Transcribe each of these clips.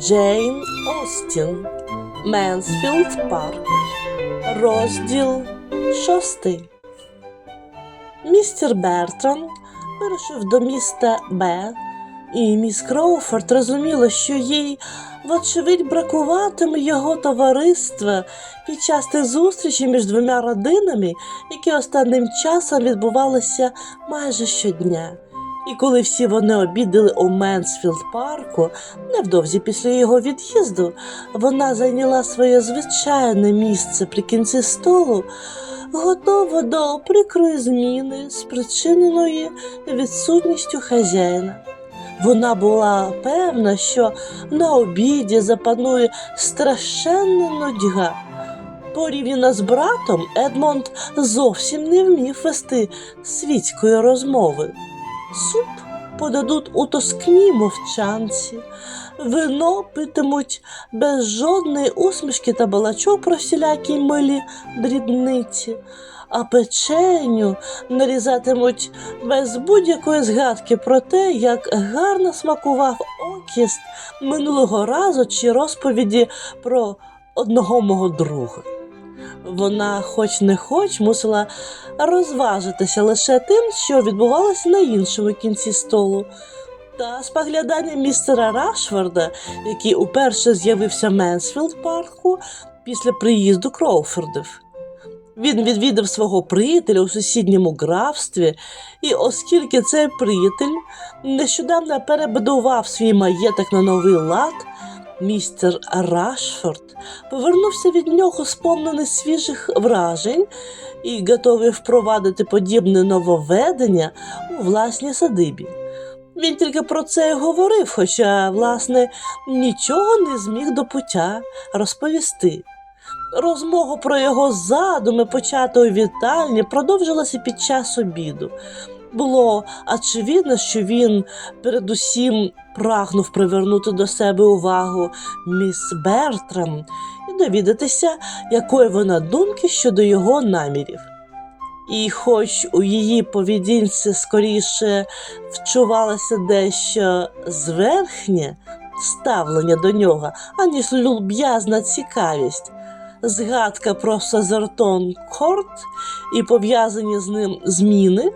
Джейн Остін Менсфілд Парк. Розділ шостий. Містер Бертран вирушив до міста Б, і міс Кроуфорд розуміла, що їй, вочевидь, бракуватиме його товариства під час тих зустрічей між двома родинами, які останнім часом відбувалися майже щодня. І коли всі вони обідали у Менсфілд парку, невдовзі після його від'їзду, вона зайняла своє звичайне місце при кінці столу, готова до прикрої зміни, спричиненої відсутністю хазяїна. Вона була певна, що на обіді запанує страшенна нудьга. Порівняно з братом, Едмонд зовсім не вмів вести світської розмови. Суп подадуть у тоскній мовчанці, вино питимуть без жодної усмішки та балачок про всілякі милі дрібниці, а печеню нарізатимуть без будь-якої згадки про те, як гарно смакував окіст минулого разу чи розповіді про одного мого друга. Вона, хоч не хоч, мусила розважитися лише тим, що відбувалося на іншому кінці столу. Та споглядання містера Рашфорда, який уперше з'явився в Менсфілд парку після приїзду Кроуфордів. Він відвідав свого приятеля у сусідньому графстві, і оскільки цей приятель нещодавно перебудував свій маєток на новий лад, містер Рашфорд повернувся від нього сповнений свіжих вражень і готовий впровадити подібне нововведення у власній садибі. Він тільки про це й говорив, хоча, власне, нічого не зміг до пуття розповісти. Розмова про його задуми, почата у вітальні, продовжилася під час обіду. Було очевидно, що він передусім прагнув привернути до себе увагу міс Бертрам і довідатися, якої вона думки щодо його намірів. І хоч у її поведінці скоріше вчувалося дещо зверхнє ставлення до нього, аніж люб'язна цікавість, згадка про Сазертон Корт і пов'язані з ним зміни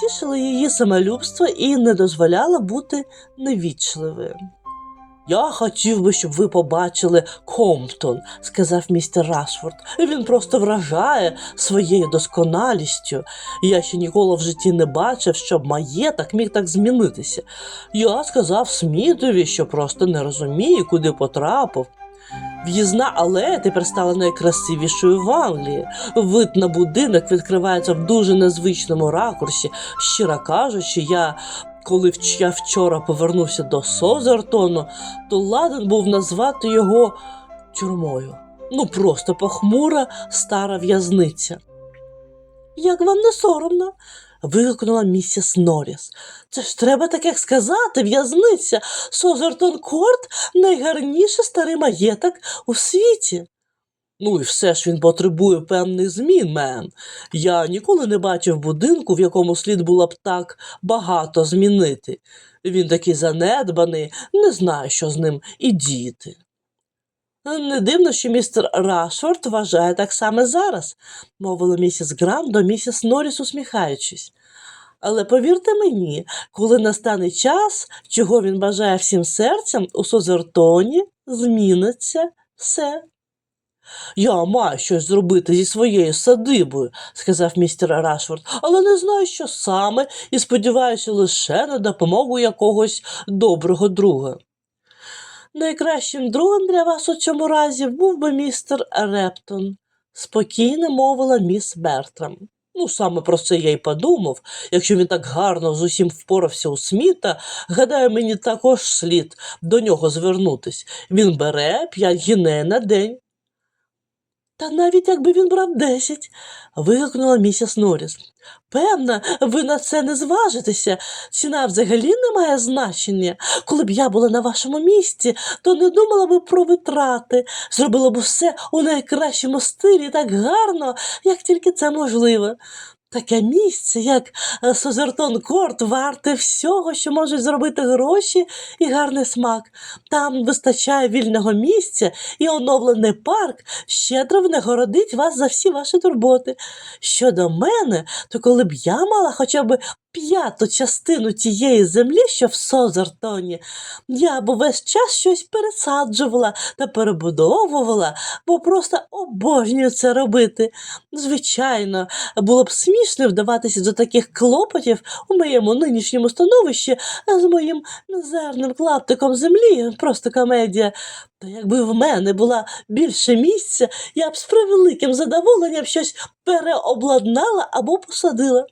тішили її самолюбство і не дозволяла бути невічливою. Я хотів би, щоб ви побачили Комптон, сказав містер Рашфорд. Він просто вражає своєю досконалістю. Я ще ніколи в житті не бачив, щоб маєток міг так змінитися. Я сказав Смітові, що просто не розумію, куди потрапив. В'їзна алея тепер стала найкрасивішою в Англії. Вид на будинок відкривається в дуже незвичному ракурсі. Щиро кажучи, я, коли я вчора повернувся до Созертону, то ладен був назвати його тюрмою. Ну, просто похмура стара в'язниця. Як вам не соромно? Вигукнула місіс Норріс. Це ж треба таке сказати, в'язниця. Созертон Корт найгарніший старий маєток у світі. Ну і все ж він потребує певних змін, мен. Я ніколи не бачив будинку, в якому слід було б так багато змінити. Він такий занедбаний, не знаю, що з ним і діти. Не дивно, що містер Рашфорд вважає так само зараз, мовила місіс Грам до місіс Норріс, усміхаючись. Але повірте мені, коли настане час, чого він бажає всім серцем, у Созертоні зміниться все. Я маю щось зробити зі своєю садибою, сказав містер Рашфорд, але не знаю, що саме, і сподіваюся лише на допомогу якогось доброго друга. Найкращим другом для вас у цьому разі був би містер Рептон, спокійно мовила міс Бертрам. Ну, саме про це я й подумав. Якщо він так гарно з усім впорався у сміта, гадаю, мені також слід до нього звернутись. Він бере п'ять гіне на день. Та навіть якби він брав десять, вигукнула місіс Норріс. Певна, ви на це не зважитеся. Ціна взагалі не має значення. Коли б я була на вашому місці, то не думала б про витрати, зробила б все у найкращому стилі так гарно, як тільки це можливо. Таке місце, як е, Созертон Корт, варте всього, що можуть зробити гроші і гарний смак. Там вистачає вільного місця, і оновлений парк щедро винагородить вас за всі ваші турботи. Щодо мене, то коли б я мала хоча б п'яту частину тієї землі, що в Созертоні, я б увесь час щось пересаджувала та перебудовувала, бо просто обожнюю це робити. Звичайно, було б смішно вдаватися до таких клопотів у моєму нинішньому становищі з моїм мізерним клаптиком землі, просто комедія. Та якби в мене була більше місця, я б з превеликим задоволенням щось переобладнала або посадила.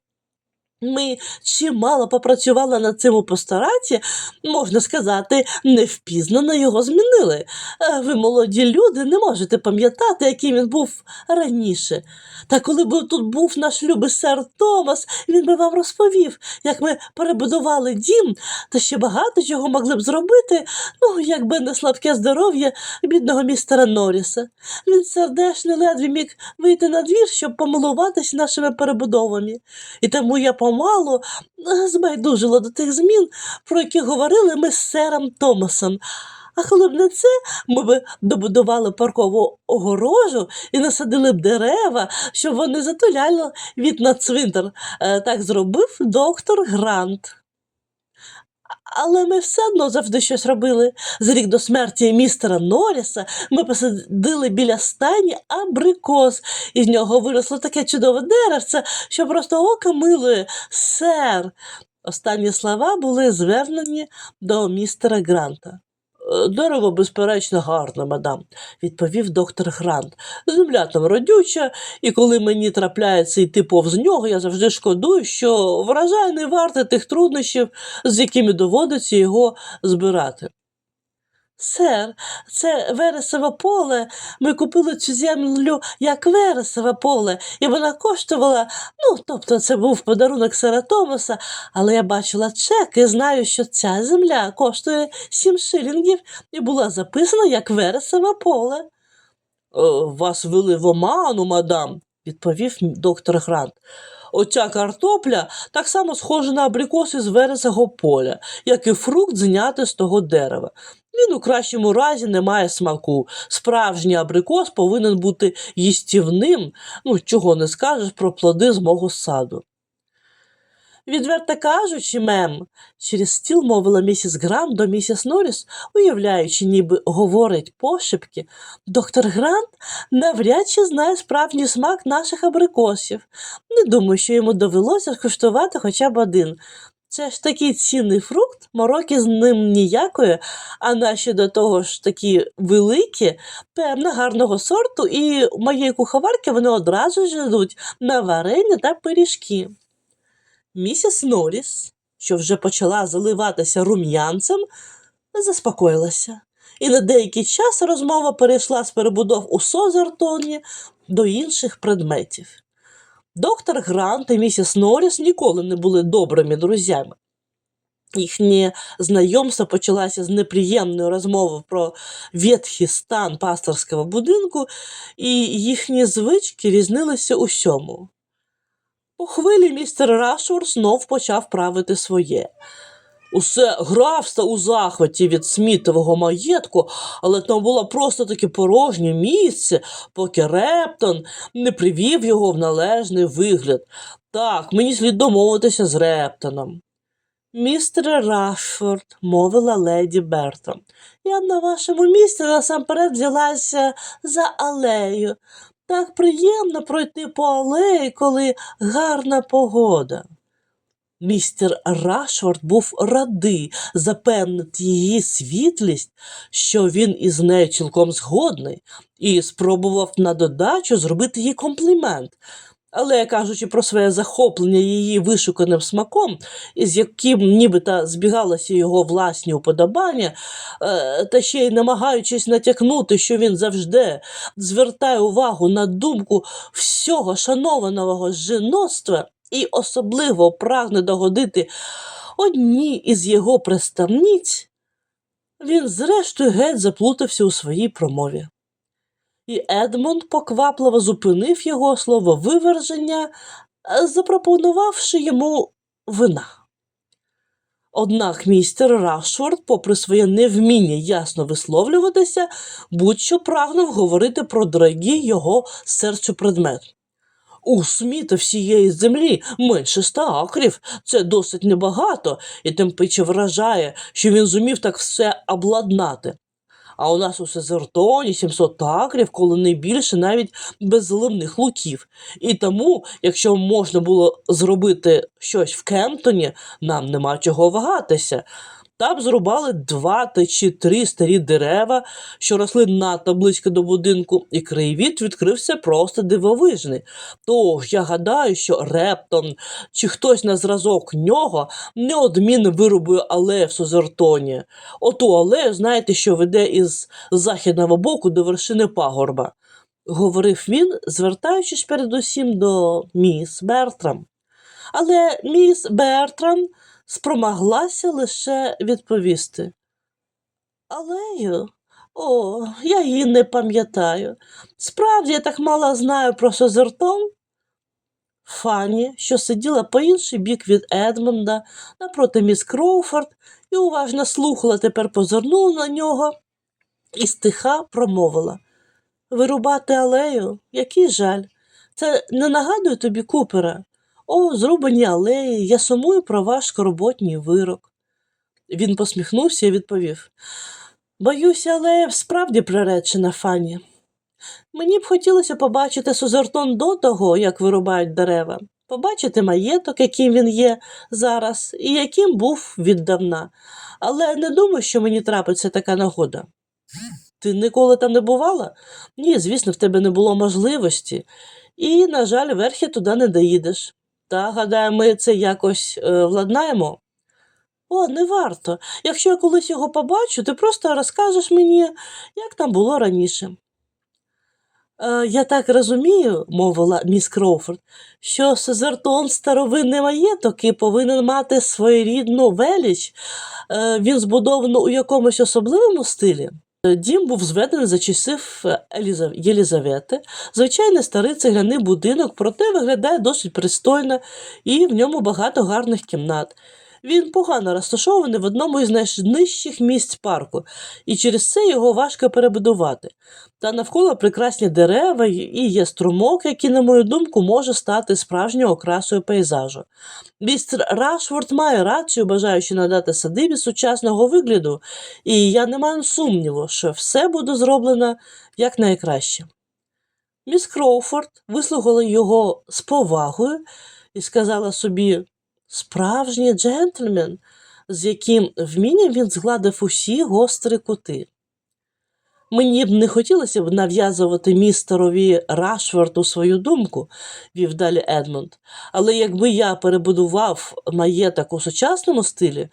Ми чимало попрацювали над цим у постараті, можна сказати, невпізнано його змінили. Е, Ви, молоді люди, не можете пам'ятати, яким він був раніше. Та коли б тут був наш любий сер Томас, він би вам розповів, як ми перебудували дім, та ще багато чого могли б зробити, ну, якби не слабке здоров'я бідного містера Норріса. Він сердешний ледве міг вийти на двір, щоб помилуватись нашими перебудовами. І тому я помалу е, збайдужила до тих змін, про які говорили ми з сером Томасом. А коли б не це, ми б добудували паркову огорожу і насадили б дерева, щоб вони затуляли від на цвинтар. Е, Так зробив доктор Грант. Але ми все одно завжди щось робили. За рік до смерті містера Норріса ми посадили біля стайні абрикос, і з нього виросло таке чудове деревце, що просто око милує, сер. Останні слова були звернені до містера Гранта. «Е, Дерево, безперечно, гарне, мадам, відповів доктор Грант. Земля там родюча, і коли мені трапляється йти повз нього, я завжди шкодую, що вражає не варте тих труднощів, з якими доводиться його збирати. Сер, це вересове поле. Ми купили цю землю як вересове поле, і вона коштувала, ну, тобто це був подарунок сера Томаса, але я бачила чек і знаю, що ця земля коштує сім шилінгів і була записана як вересове поле. «Е, Вас вели в оману, мадам, відповів доктор Грант. Оця картопля так само схожа на абрикоси з вересого поля, як і фрукт зняти з того дерева. Він у кращому разі не має смаку. Справжній абрикос повинен бути їстівним, ну чого не скажеш про плоди з мого саду. Відверто кажучи, мем, через стіл мовила місіс Грант до місіс Норріс, уявляючи, ніби говорить пошепки, доктор Грант навряд чи знає справжній смак наших абрикосів. Не думаю, що йому довелося скуштувати хоча б один. Це ж такий цінний фрукт, мороки з ним ніякої, а наші до того ж такі великі, певно, гарного сорту, і моєї куховарки вони одразу ж йдуть на варення та пиріжки. Місіс Норріс, що вже почала заливатися рум'янцем, заспокоїлася. І на деякий час розмова перейшла з перебудов у Созертоні до інших предметів. Доктор Грант і місіс Норріс ніколи не були добрими друзями. Їхнє знайомство почалося з неприємної розмови про ветхий стан пасторського будинку, і їхні звички різнилися у всьому. У хвилі містер Рашфорд знов почав правити своє. Усе графство у захваті від смітового маєтку, але там було просто таке порожнє місце, поки Рептон не привів його в належний вигляд. Так, мені слід домовитися з Рептоном. Містере Рашфорд, мовила леді Бертрам, я на вашому місці насамперед взялася за алею. Так приємно пройти по алеї, коли гарна погода. Містер Рашфорд був радий запевнити її світлість, що він із нею цілком згодний, і спробував на додачу зробити їй комплімент. Але, кажучи про своє захоплення її вишуканим смаком, із яким нібито збігалися його власні уподобання, е, та ще й намагаючись натякнути, що він завжди звертає увагу на думку всього шанованого жіноцтва і особливо прагне догодити одній із його представниць, він зрештою геть заплутався у своїй промові. І Едмонд поквапливо зупинив його слововиверження е, запропонувавши йому вина. Однак містер Рашфорд, попри своє невміння ясно висловлюватися, будь-що прагнув говорити про дорогі його серцю предмет. У сміта всієї землі менше ста акрів. Це досить небагато, і тим вражає, що він зумів так все обладнати. А у нас у Сезертоні 700 акрів, коли не більше навіть без зливних луків. І тому, якщо можна було зробити щось в Кемптоні, нам нема чого вагатися. Там зрубали два та чи три старі дерева, що росли надто близько до будинку, і краєвід відкрився просто дивовижний. Тож я гадаю, що Рептон чи хтось на зразок нього неодмінно вирубує алею в Сузертоні. Оту алею, знаєте, що веде із західного боку до вершини пагорба, говорив він, звертаючись передусім до міс Бертрам. Але міс Бертрам спромоглася лише відповісти. Алею? О, я її не пам'ятаю. Справді я так мало знаю про Созертон. Фанні, що сиділа по інший бік від Едмонда, напроти міс Кроуфорд, і уважно слухала, тепер позирнула на нього і стиха промовила. Вирубати алею? Який жаль. Це не нагадує тобі Купера. О, зрубані алеї, я сумую про ваш скорботній вирок. Він посміхнувся і відповів. Боюся, алея справді приречена, Фанні. Мені б хотілося побачити Сузертон до того, як вирубають дерева, побачити маєток, яким він є зараз, і яким був віддавна. Але не думаю, що мені трапиться така нагода. Ти ніколи там не бувала? Ні, звісно, в тебе не було можливості, і, на жаль, верхи туди не доїдеш. Та, гадаю, ми це якось е, владнаємо. О, не варто. Якщо я колись його побачу, ти просто розкажеш мені, як там було раніше. Е, я так розумію, мовила міс Кроуфорд, що Сезертон старовинний маєток і повинен мати своєрідну веліч. Е, він збудовано у якомусь особливому стилі. Дім був зведений за часів е, Єлізавети. Звичайний старий цегляний будинок, проте виглядає досить пристойно і в ньому багато гарних кімнат. Він погано розташований в одному із найнижчих місць парку, і через це його важко перебудувати. Та навколо прекрасні дерева і є струмок, який, на мою думку, може стати справжньою окрасою пейзажу. Містер Рашфорд має рацію, бажаючи надати садибі сучасного вигляду, і я не маю сумніву, що все буде зроблено якнайкраще. Міс Кроуфорд вислухала його з повагою і сказала собі справжній джентльмен, з яким вмінням він згладив усі гострі кути. Мені б не хотілося б нав'язувати містерові Рашфорту свою думку, вів далі Едмонд. Але якби я перебудував маєток у сучасному стилі,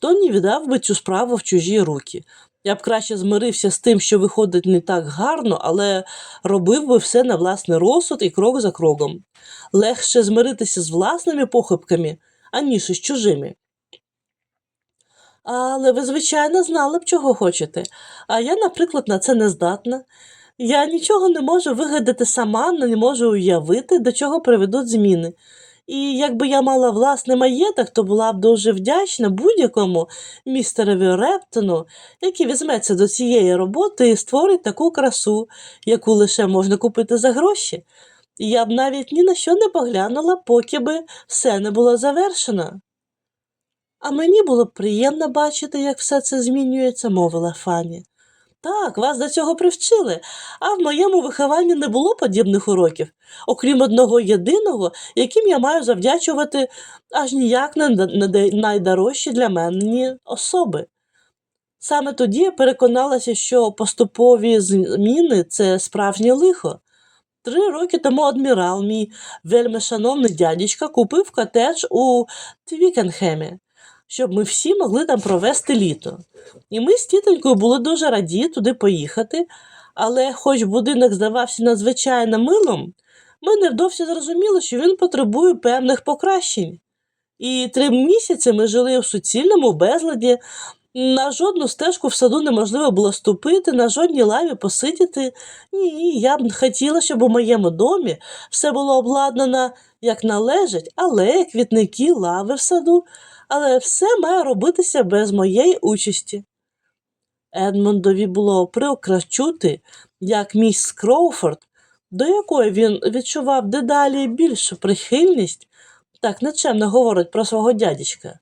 то не віддав би цю справу в чужі руки. Я б краще змирився з тим, що виходить не так гарно, але робив би все на власний розсуд і крок за кроком. Легше змиритися з власними похибками, аніж із чужими. Але ви, звичайно, знали б, чого хочете. А я, наприклад, на це не здатна. Я нічого не можу вигадати сама, не можу уявити, до чого приведуть зміни. І якби я мала власний маєток, то була б дуже вдячна будь-якому містерові Рептону, який візьметься до цієї роботи і створить таку красу, яку лише можна купити за гроші. Я б навіть ні на що не поглянула, поки би все не було завершено. А мені було б приємно бачити, як все це змінюється, мовила Фанні. Так, вас до цього привчили, а в моєму вихованні не було подібних уроків, окрім одного єдиного, яким я маю завдячувати аж ніяк не найдорожчі для мене особи. Саме тоді я переконалася, що поступові зміни це справжнє лихо. Три роки тому адмірал, мій вельми шановний дядечка, купив котедж у Твікенхемі, щоб ми всі могли там провести літо. І ми з тітонькою були дуже раді туди поїхати, але хоч будинок здавався надзвичайно милом, ми невдовзі зрозуміли, що він потребує певних покращень. І три місяці ми жили в суцільному безладі, на жодну стежку в саду неможливо було ступити, на жодній лаві посидіти. Ні, я б хотіла, щоб у моєму домі все було обладнано як належить, алеї, квітники, лави в саду, але все має робитися без моєї участі. Едмондові було прикро чути, як міс Кроуфорд, до якої він відчував дедалі більшу прихильність, так нечемно говорить про свого дядечка.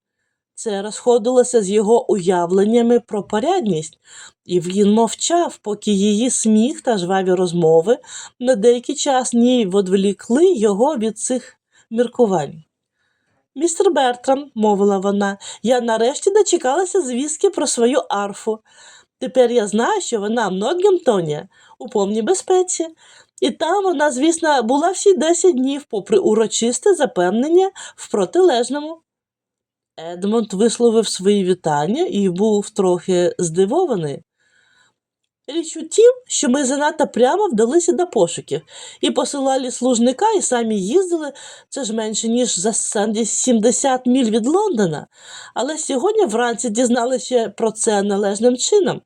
Це розходилося з його уявленнями про порядність, і він мовчав, поки її сміх та жваві розмови на деякий час ні відволікли його від цих міркувань. Містер Бертрам, мовила вона, я нарешті дочекалася звістки про свою арфу. Тепер я знаю, що вона в Нотгемптоні у повній безпеці, і там вона, звісно, була всі 10 днів, попри урочисте запевнення в протилежному. Едмонд висловив свої вітання і був трохи здивований. Річ у тім, що ми занадто прямо вдалися до пошуків і посилали служника, і самі їздили, це ж менше, ніж за 70 міль від Лондона. Але сьогодні вранці дізналися про це належним чином.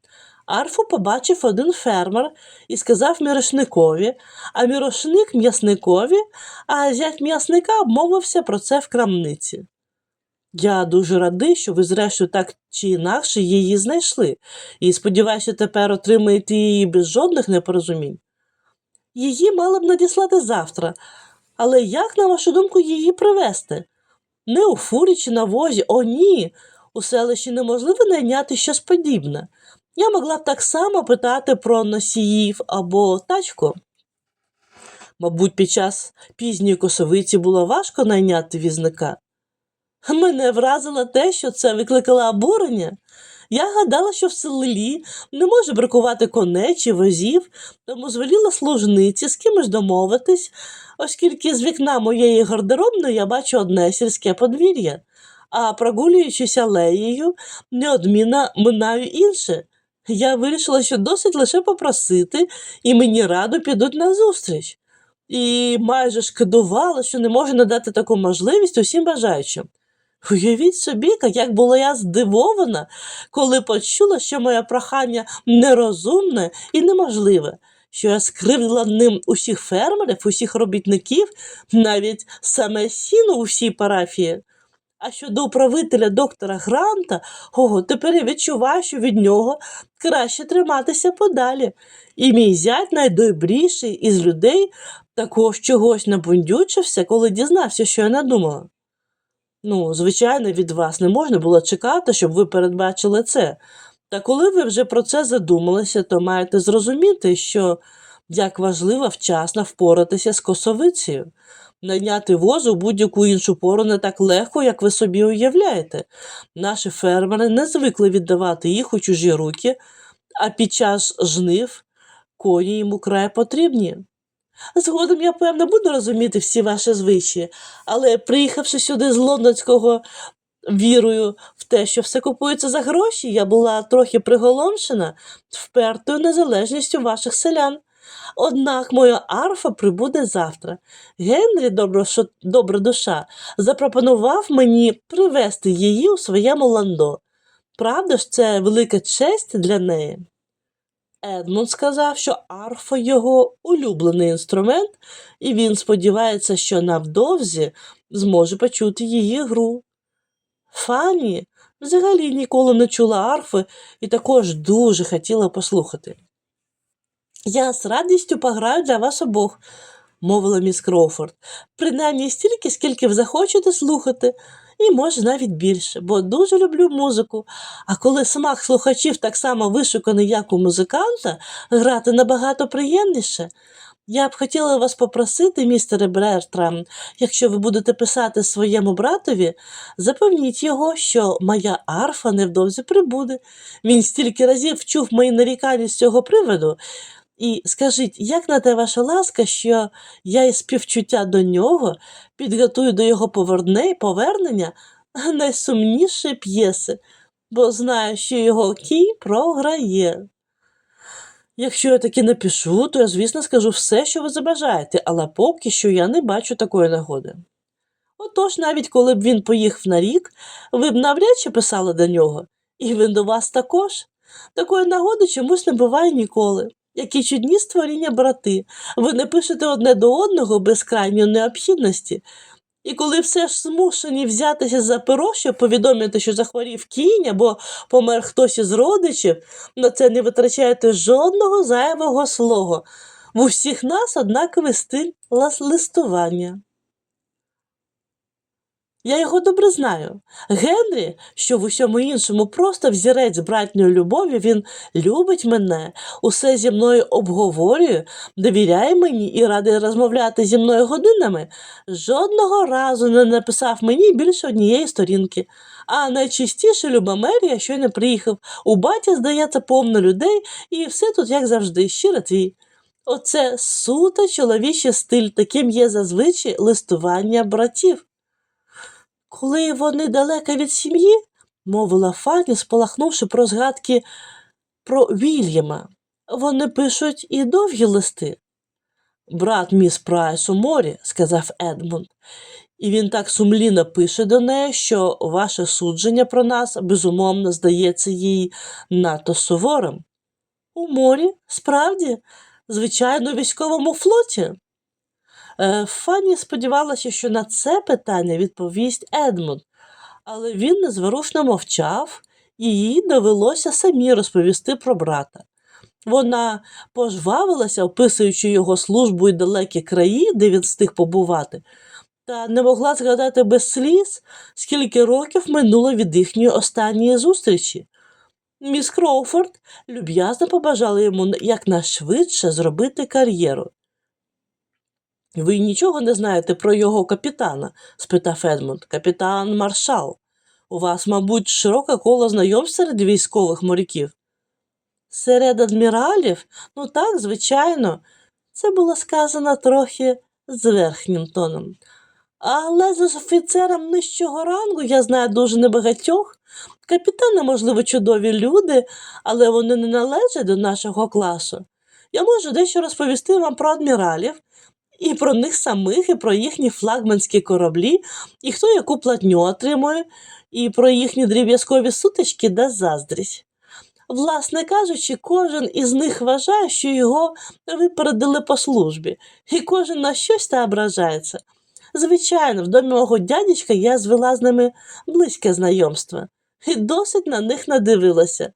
Арфу побачив один фермер і сказав мірошникові, а мірошник м'ясникові, а зять м'ясника обмовився про це в крамниці. Я дуже радий, що ви, зрештою, так чи інакше її знайшли, і сподіваюся, тепер отримаєте її без жодних непорозумінь. Її мали б надіслати завтра, але як, на вашу думку, її привезти? Не у фурі чи на возі, о ні. У селищі неможливо найняти щось подібне. Я могла б так само питати про носіїв або тачку. Мабуть, під час пізньої косовиці було важко найняти візника. Мене вразило те, що це викликало обурення. Я гадала, що в селі не може бракувати коней чи возів, тому звеліла служниці з кимось домовитись, оскільки з вікна моєї гардеробної я бачу одне сільське подвір'я, а прогулюючись алеєю, неодмінно минаю інше. Я вирішила, що досить лише попросити, і мені радо підуть назустріч. І майже шкодувала, що не можу надати таку можливість усім бажаючим. Уявіть собі, як була я здивована, коли почула, що моє прохання нерозумне і неможливе, що я скривдила ним усіх фермерів, усіх робітників, навіть саме сіно у всій парафії. А щодо управителя доктора Гранта, ого, тепер я відчуваю, що від нього краще триматися подалі. І мій зять найдобріший із людей також чогось набундючився, коли дізнався, що я надумала. Ну, звичайно, від вас не можна було чекати, щоб ви передбачили це. Та коли ви вже про це задумалися, то маєте зрозуміти, що як важливо вчасно впоратися з косовицею. Найняти возу в будь-яку іншу пору не так легко, як ви собі уявляєте. Наші фермери не звикли віддавати їх у чужі руки, а під час жнив коні йому край потрібні. Згодом я, певно, буду розуміти всі ваші звичаї, але приїхавши сюди з лондонського вірою в те, що все купується за гроші, я була трохи приголомшена впертою незалежністю ваших селян. Однак моя арфа прибуде завтра. Генрі, доброшо- добра душа, запропонував мені привезти її у своєму ландо. Правда ж, це велика честь для неї. Едмунд сказав, що арфа його улюблений інструмент, і він сподівається, що навдовзі зможе почути її гру. Фанні взагалі ніколи не чула арфи і також дуже хотіла послухати. Я з радістю пограю для вас обох, мовила міс Кроуфорд, принаймні стільки, скільки ви захочете слухати, і може навіть більше, бо дуже люблю музику. А коли смак слухачів так само вишуканий, як у музиканта, грати набагато приємніше. Я б хотіла вас попросити, містере Бертрам, якщо ви будете писати своєму братові, запевніть його, що моя арфа невдовзі прибуде. Він стільки разів чув мої нарікання з цього приводу. І скажіть, як на те ваша ласка, що я із співчуття до нього підготую до його поверне, повернення найсумніші п'єси, бо знаю, що його кій програє. Якщо я таки напишу, то я, звісно, скажу все, що ви забажаєте, але поки що я не бачу такої нагоди. Отож, навіть коли б він поїхав на рік, ви б навряд чи писали до нього, і він до вас також. Такої нагоди чомусь не буває ніколи. Які чудні створіння брати. Ви не пишете одне до одного без крайньої необхідності. І коли все ж змушені взятися за перо, щоб повідомити, що захворів кінь або помер хтось із родичів, на це не витрачаєте жодного зайвого слова. В усіх нас однаковий стиль листування. Я його добре знаю. Генрі, що в усьому іншому просто взірець братньої любові, він любить мене, усе зі мною обговорює, довіряє мені і радий розмовляти зі мною годинами. Жодного разу не написав мені більше однієї сторінки. А найчастіше люба Мерія щойно приїхав. У баті, здається, повно людей, і все тут, як завжди, щиро твій. Оце суто чоловічий стиль, таким є зазвичай листування братів. Коли вони далеко від сім'ї, мовила Фанні, спалахнувши про згадки про Вільяма, вони пишуть і довгі листи. Брат міс Прайс у морі, сказав Едмунд, і він так сумлінно пише до неї, що ваше судження про нас безумовно здається їй надто суворим. У морі, справді, звичайно, у військовому флоті. Е, Фанні сподівалася, що на це питання відповість Едмунд, але він незворушно мовчав, і їй довелося самі розповісти про брата. Вона пожвавилася, описуючи його службу і далекі краї, де він встиг побувати, та не могла згадати без сліз, скільки років минуло від їхньої останньої зустрічі. Міс Кроуфорд люб'язно побажала йому якнайшвидше зробити кар'єру. Ви нічого не знаєте про його капітана? спитав Едмунд. Капітан Маршал. У вас, мабуть, широке коло знайомств серед військових моряків. Серед адміралів? Ну так, звичайно. Це було сказано трохи з верхнім тоном. Але з офіцером нижчого рангу я знаю дуже небагатьох. Капітани, можливо, чудові люди, але вони не належать до нашого класу. Я можу дещо розповісти вам про адміралів, і про них самих, і про їхні флагманські кораблі, і хто яку платню отримує, і про їхні дріб'язкові сутички да заздрість. Власне кажучи, кожен із них вважає, що його випередили по службі, і кожен на щось та ображається. Звичайно, в домі мого дядечка я звела з ними близьке знайомство, і досить на них надивилася.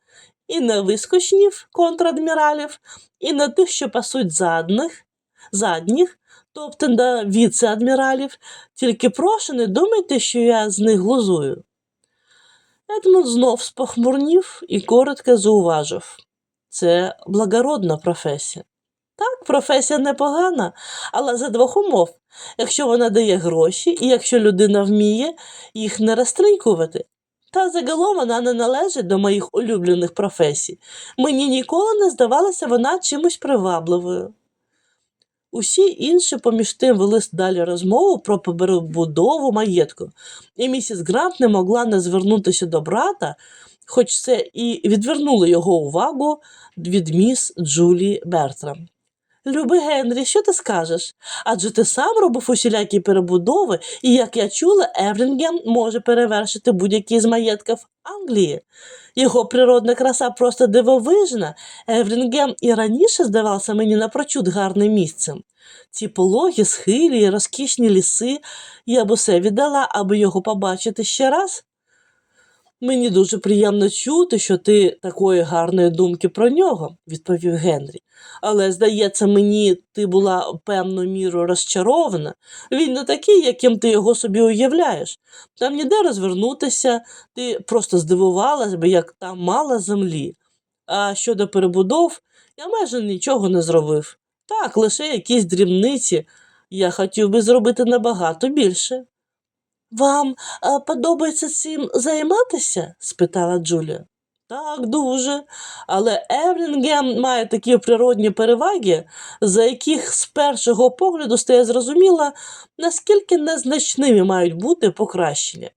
І на вискочнів контрадміралів, і на тих, що пасуть задних, задніх, тобто на віце-адміралів, тільки прошу, не думайте, що я з них глузую. Едмунд знов спохмурнів і коротко зауважив це благородна професія. Так, професія непогана, але за двох умов, якщо вона дає гроші і якщо людина вміє їх не розтринькувати. Та загалом вона не належить до моїх улюблених професій. Мені ніколи не здавалася вона чимось привабливою. Усі інші поміж тим вели далі розмову про перебудову маєтку, і місіс Грант не могла не звернутися до брата, хоч це і відвернуло його увагу від міс Джулі Бертрам. Любий Генрі, що ти скажеш? Адже ти сам робив усілякі перебудови, і, як я чула, Еврінгем може перевершити будь-який з маєтків Англії. Його природна краса просто дивовижна. Еврінгем і раніше здавався мені напрочуд гарним місцем. Ці пологі, схилі, розкішні ліси, я б усе віддала, аби його побачити ще раз. Мені дуже приємно чути, що ти такої гарної думки про нього, відповів Генрі. Але, здається, мені ти була певною мірою розчарована. Він не такий, яким ти його собі уявляєш. Там ніде розвернутися, ти просто здивувалась би, як там мало землі. А щодо перебудов, я майже нічого не зробив. Так, лише якісь дрібниці. Я хотів би зробити набагато більше. Вам а, подобається цим займатися? спитала Джулія. Так, дуже. Але Еврінгем має такі природні переваги, за яких з першого погляду стає зрозуміло, наскільки незначними мають бути покращення.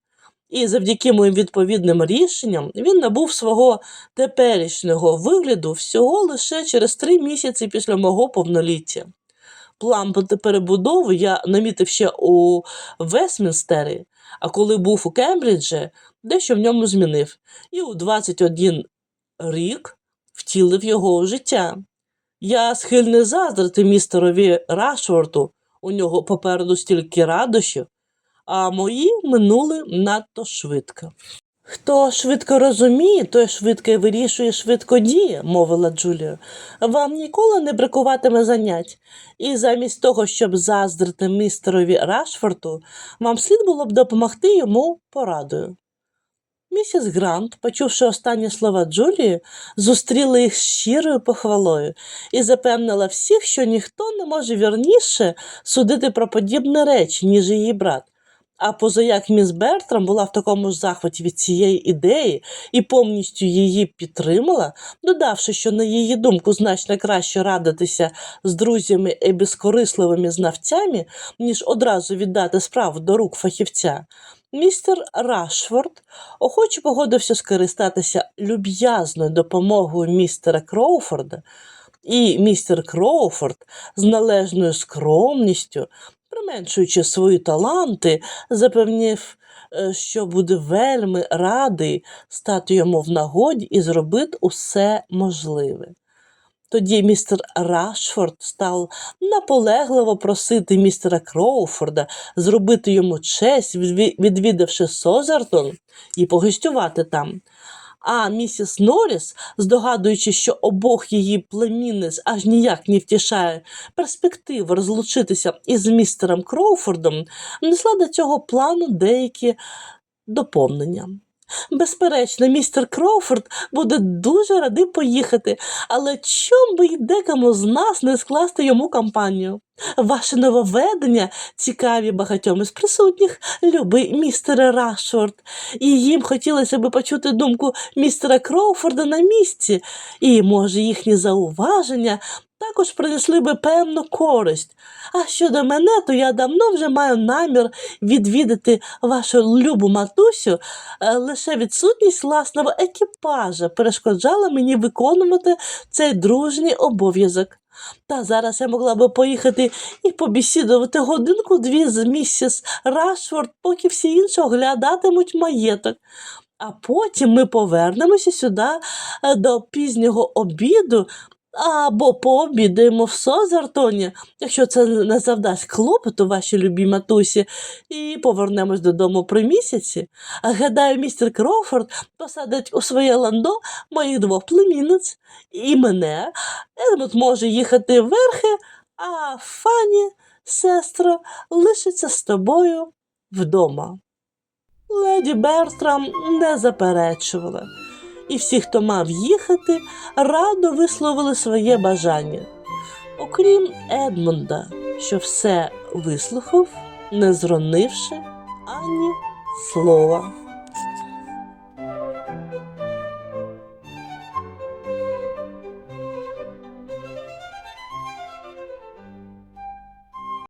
І завдяки моїм відповідним рішенням він набув свого теперішнього вигляду всього лише через три місяці після мого повноліття. План перебудови я намітив ще у Вестмінстері, а коли був у Кембриджі, дещо в ньому змінив, і у 21 рік втілив його у життя. Я схильний заздрити містерові Рашфорту, у нього попереду стільки радощів, а мої минули надто швидко. Хто швидко розуміє, той швидко вирішує, швидко діє, мовила Джулія. Вам ніколи не бракуватиме занять. І замість того, щоб заздрити містерові Рашфорту, вам слід було б допомогти йому порадою. Місіс Грант, почувши останні слова Джулії, зустріла їх щирою похвалою і запевнила всіх, що ніхто не може вірніше судити про подібні речі, ніж її брат. А позаяк міс Бертрам була в такому ж захваті від цієї ідеї і повністю її підтримала, додавши, що на її думку значно краще радитися з друзями і безкорисливими знавцями, ніж одразу віддати справу до рук фахівця. Містер Рашфорд охоче погодився скористатися люб'язною допомогою містера Кроуфорда, і містер Кроуфорд з належною скромністю, применшуючи свої таланти, запевнив, е, що буде вельми радий стати йому в нагоді і зробити усе можливе. Тоді містер Рашфорд став наполегливо просити містера Кроуфорда зробити йому честь, відвідавши Созертон і погостювати там. А місіс Норріс, здогадуючись, що обох її племінниць аж ніяк не втішає перспектива розлучитися із містером Кроуфордом, внесла до цього плану деякі доповнення. Безперечно, містер Кроуфорд буде дуже радий поїхати, але чом би й декому з нас не скласти йому компанію? Ваше нововведення цікаві багатьом із присутніх, любий містере Рашфорд, і їм хотілося б почути думку містера Кроуфорда на місці, і, може, їхні зауваження також принесли би певну користь. А щодо мене, то я давно вже маю намір відвідати вашу любу матусю, е, лише відсутність власного екіпажа перешкоджала мені виконувати цей дружній обов'язок. Та зараз я могла би поїхати і побесідувати годинку-дві з місіс Рашфорд, поки всі інші оглядатимуть маєток. А потім ми повернемося сюди е, до пізнього обіду або пообідаємо в Созертоні, якщо це не завдасть клопоту вашій любій матусі, і повернемось додому при місяці. А гадаю, містер Кроуфорд посадить у своє ландо моїх двох племінниць і мене. Едмунд може їхати верхи, а Фані, сестро, лишиться з тобою вдома. Леді Бертрам не заперечувала, і всі, хто мав їхати, радо висловили своє бажання, окрім Едмунда, що все вислухав, не зронивши ані слова.